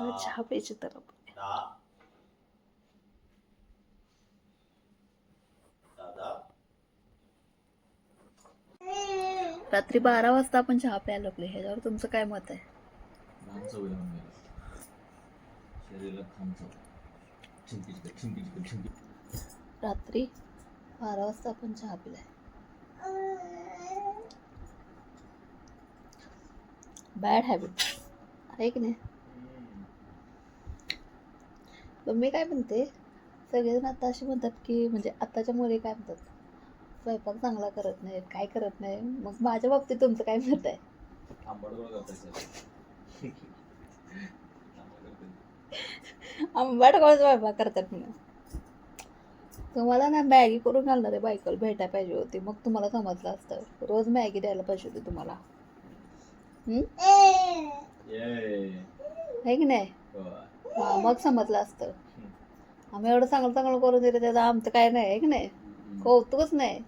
मला चहा प्यायची तर रात्री बारा वाजता आपण चहा प्यायला लागलो ह्याच्यावर तुमचं काय मत आहे. रात्री बारा वाजता आपण चहा पिलाय. बॅड हॅबिट आहे की नाही? पण मी काय म्हणते सगळेजण आता असे म्हणतात की म्हणजे आताच्या मुली काय म्हणतात स्वयंपाक चांगला करत नाहीत काय करत नाही मग माझ्या बाबतीत तुमचं काय मत आहे? आंबट कोण स्वयंपाक करतात म्हणून. तुम्हाला ना मॅगी करून घालणारे बायकोला भेटायला पाहिजे होती मग तुम्हाला समजलं असतं. रोज मॅगी द्यायला पाहिजे होती तुम्हाला. हम्म? आहे की नाही. हा, मग समजलं असतं. आम्ही एवढं चांगलं चांगलं करून दिलं त्याचं आमचं काय नाही आहे की नाही. कौतुकच नाही.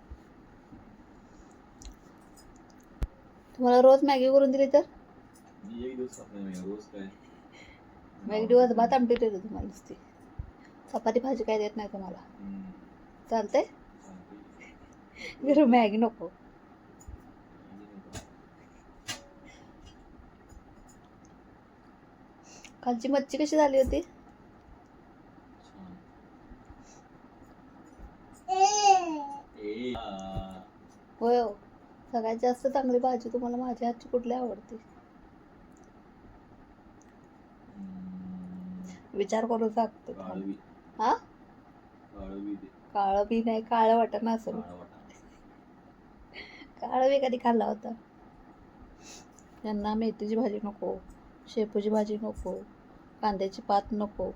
तुम्हाला रोज मॅगी करून दिली तर? मी एक दिवस खात नाही मी रोज काय? मग एक दिवस भात आमटी देते तुम्हाला नुसती. चपाती भाजी काय देत नाही तुम्हाला. हम्म. चालतंय? मॅगी नको. कालची मच्छी कशी झाली होती. होय हो सगळ्यात जास्त चांगली भाजी तुम्हाला माझ्या हातची कुठली आवडते. विचार करून सांगतो हा. काळं बी नाही काळं वाटत नसेल काळा वाटाणा. काळं बी कधी खाल्ला होता यांना मेथीची भाजी नको शेपूची भाजी नको कांद्याची पात नको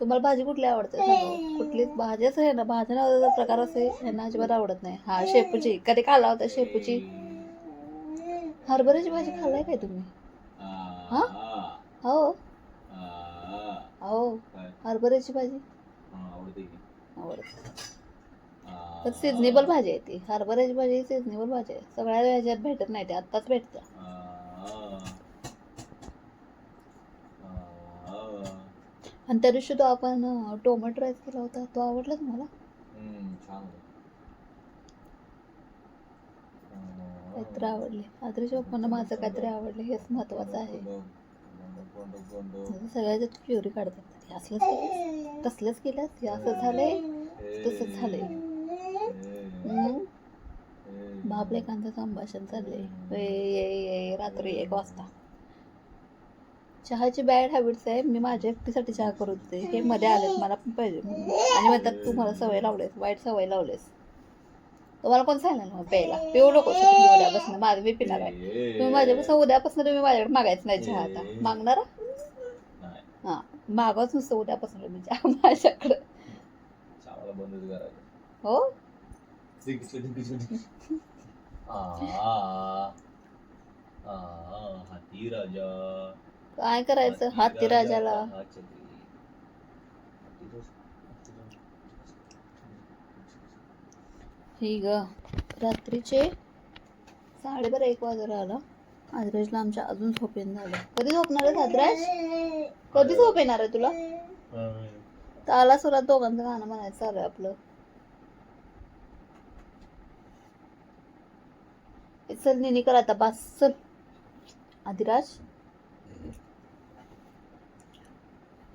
तुम्हाला भाजी कुठली आवडते सांगा कुठली भाज्याच आहे ना भाज्या नावाचा प्रकार असे यांना अजिबात आवडत नाही हा शेपूची कधी खाल्ला होता शेपूची हरभऱ्याची भाजी खाल्लाय काय तुम्ही. हा? हो. हो? हरभऱ्याची भाजी हा, आवडते. तर सिजनेबल भाजी आहे ती हरभऱ्याची भाजी सिजनेबल भाजी आहे सगळ्या ह्याच्यात भेटत नाही ते आत्ताच भेटतं आणि त्या दिवशी तो आपण टोमॅटो राईस केला होता. तो आवडला तुम्हाला? छान. काहीतरी आवडले. आदरीच्या पप्पांना माझं काहीतरी आवडले. हेच महत्वाचं आहे. सगळ्याच्यात फ्युरी काढतात. हे असलंच केलंस? तसलंच केलंस? हे असं झालंय? तसंच झालंय. हम्म. ए. बापलेकांचं संभाषण चाललंय. ए, ए, ए, रात्री एक वाजता. चहाची बॅड हॅबिट्स आहे. मी माझ्या एकटीसाठी चहा करत होते. हे मध्ये आलेत. मला पण पाहिजे. आणि म्हणतात तू मला सवय लावलेस. वाईट सवय लावलेस. तुम्हाला कोण सांगितलं मग प्यायला? पिऊ नको. उद्यापासून. माझं मी पिणार आहे. तुम्ही माझ्यापासून उद्यापासून तुम्ही माझ्याकडे मागायचं नाही चहा आता. मागणार? हा. मागवच नुसतं उद्यापासून तुम्ही चहा माझ्याकडं. हो. हाती राजा. काय करायचं? हाती राजाला. हा ही ग रात्रीचे साडेबारा एक वाजायला आला. आदराजला आमच्या अजून झोप झालं कधी झोपणार आहे आदराज? कधी झोप येणार आहे तुला? तर आला सुरात दोघांचं गाणं म्हणायचं चालू आहे आपलं. चल निनी कर आता बास चल. आदिराज?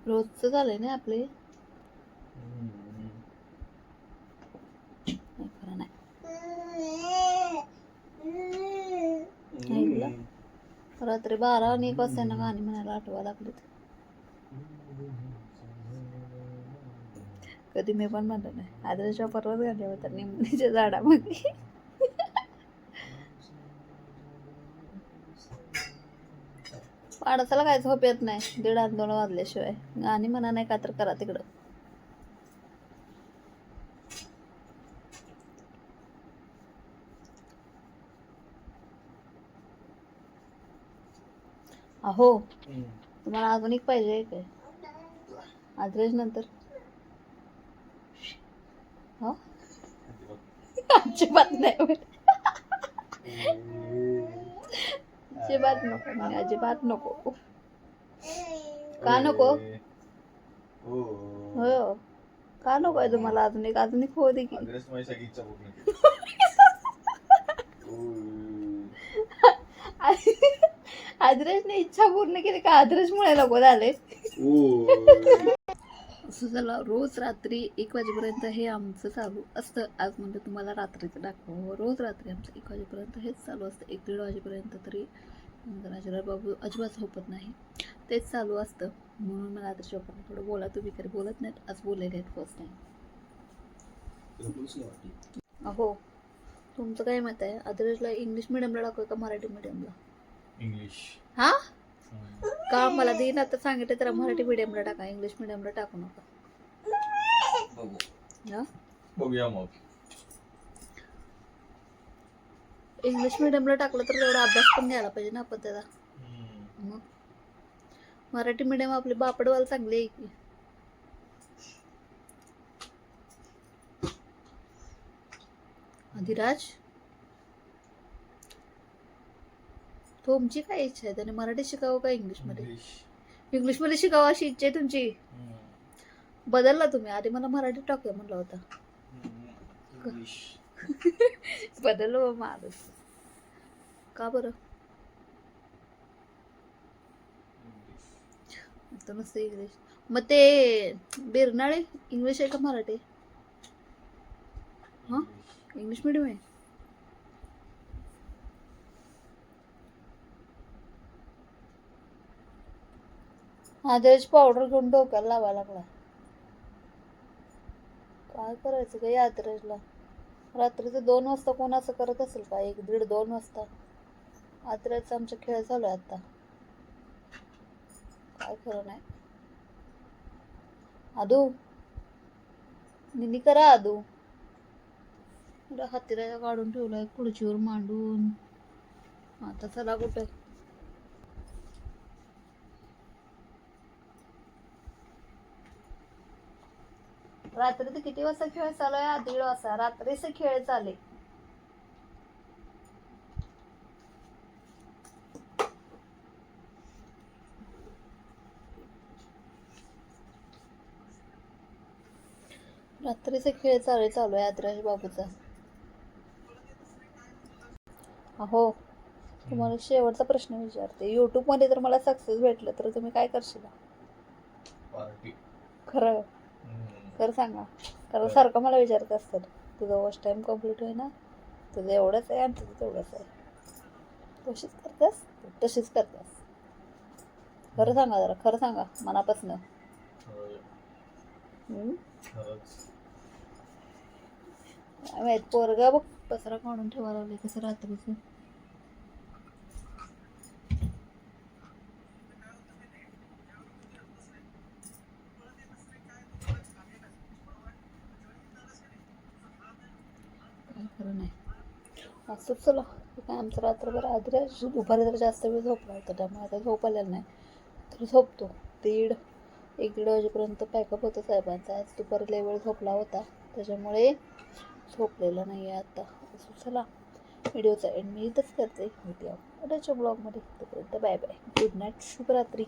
रोजचं झालंय ना आपले? ऐकलं? रात्री बारा आणि एक वाजता गाणी म्हणायला आठवा लागलीत. कधी मी पण म्हणलं नाही. आदर्श परवाच गाणी होता निमणीच्या झाडामध्ये पाडसाला काय झोप येत नाही. दीड दोन वाजल्याशिवाय. गाणी म्हणा नाही का तर करा तिकडं. अहो. तुम्हाला अजून एक पाहिजे काय आदरेज नंतर. हो? अजिबात. नाही. अजिबात नको म्हणे, अजिबात नको. का नको? हो. हो. का नको आहे तुम्हाला अजून एक? अजून एक होऊ दे की. आदरेशने इच्छा पूर्ण केली का? आदरेशमुळे नको झाले. असं झालं रोज रात्री एक वाजेपर्यंत हे आमचं चालू असतं. आज म्हणजे तुम्हाला रात्रीचं दाखव. रोज रात्री आमचं एक वाजेपर्यंत हेच चालू असतं. एक दीड वाजेपर्यंत तरी राजाराव बाबू अजिबात झोपत नाही. तेच चालू असतं. म्हणून मला रात्री झोपत थोडं बोला तुम्ही कधी बोलत नाहीत आज बोलायला आहेत फर्स्ट वाटली? अहो तुमचं काय मत आहे? आदरेशला इंग्लिश मिडियमला टाकू का मराठी मिडियमला इंग्लिश हा. का मला देईन आता सांगितलं तर मराठी मिडियमला टाका इंग्लिश मिडियमला टाकू नका. बघू. हा? बघूया मग. इंग्लिश मिडियमला टाकलं तर तेवढा अभ्यास पण घ्यायला पाहिजे ना आपण त्याचा. मग? मराठी मिडियम आपली बापडवाल चांगली आहे की? अधिराज तुमची काय इच्छा आहे? त्याने मराठी शिकावं का इंग्लिशमध्ये इंग्लिश इंग्लिशमध्ये शिकावं अशी इच्छा आहे तुमची. बदलला तुम्ही. आधी मला मराठी टाकूया म्हणलं होता. बदललो माणूस का बरं इंग्लिश. तर इंग्लिश मग ते बिरनाळे इंग्लिश आहे का मराठी हा? इंग्लिश. मिडियम आहे हा त्याची पावडर घेऊन डोक्याला लावा लागला काय करायचं का यात्रेला रात्रीचं दोन वाजता कोण असं करत असेल का? एक दीड दोन वाजता? आदर्शचा आमचा खेळ चालू आहे आता. काय खरं नाही. आदू? निनी करा आदू. एवढा हातीला काढून ठेवलाय खुर्चीवर मांडून. आता चला कुठं? रात्री तर किती वाजता खेळ चालू आहे? दीड वाजता. रात्रीचे खेळ चाले रात्रीचे खेळ चालू चालू आहे आदराज बाबूचा. अहो तुम्हाला शेवटचा प्रश्न विचारते. युट्यूबमध्ये जर मला सक्सेस भेटलं तर तुम्ही काय करशील? पार्टी खरं. खरं सांगा कारण सारखं मला विचारत असतात तुझं वॉच टाईम कंप्लीट होईना? तुझं एवढंच आहे आणि तुझं तेवढंच आहे. तशीच करतेस? तशीच करतेस. खरं सांगा जरा खरं सांगा मनापासनं. माहीत पोरगा बघ पसरा काढून ठेवायला लागले कसं रात्रीचं काय खरं नाही असंच चला. काय आमचं रात्रभर आधी दुपारी जर जास्त वेळ झोपला होता. त्यामुळे आता झोप आलेला नाही. तर झोपतो. दीड एक दीड वाजेपर्यंत पॅकअप होतं साहेबांचा. आज दुपारी लय वेळ झोपला होता. त्याच्यामुळे झोपलेला नाही आहे आता. असं चला. व्हिडिओचा एंड मी इथंच करते. व्हिडिओ उद्याच्या ब्लॉगमध्ये तोपर्यंत बाय बाय गुड नाईट शुभरात्री.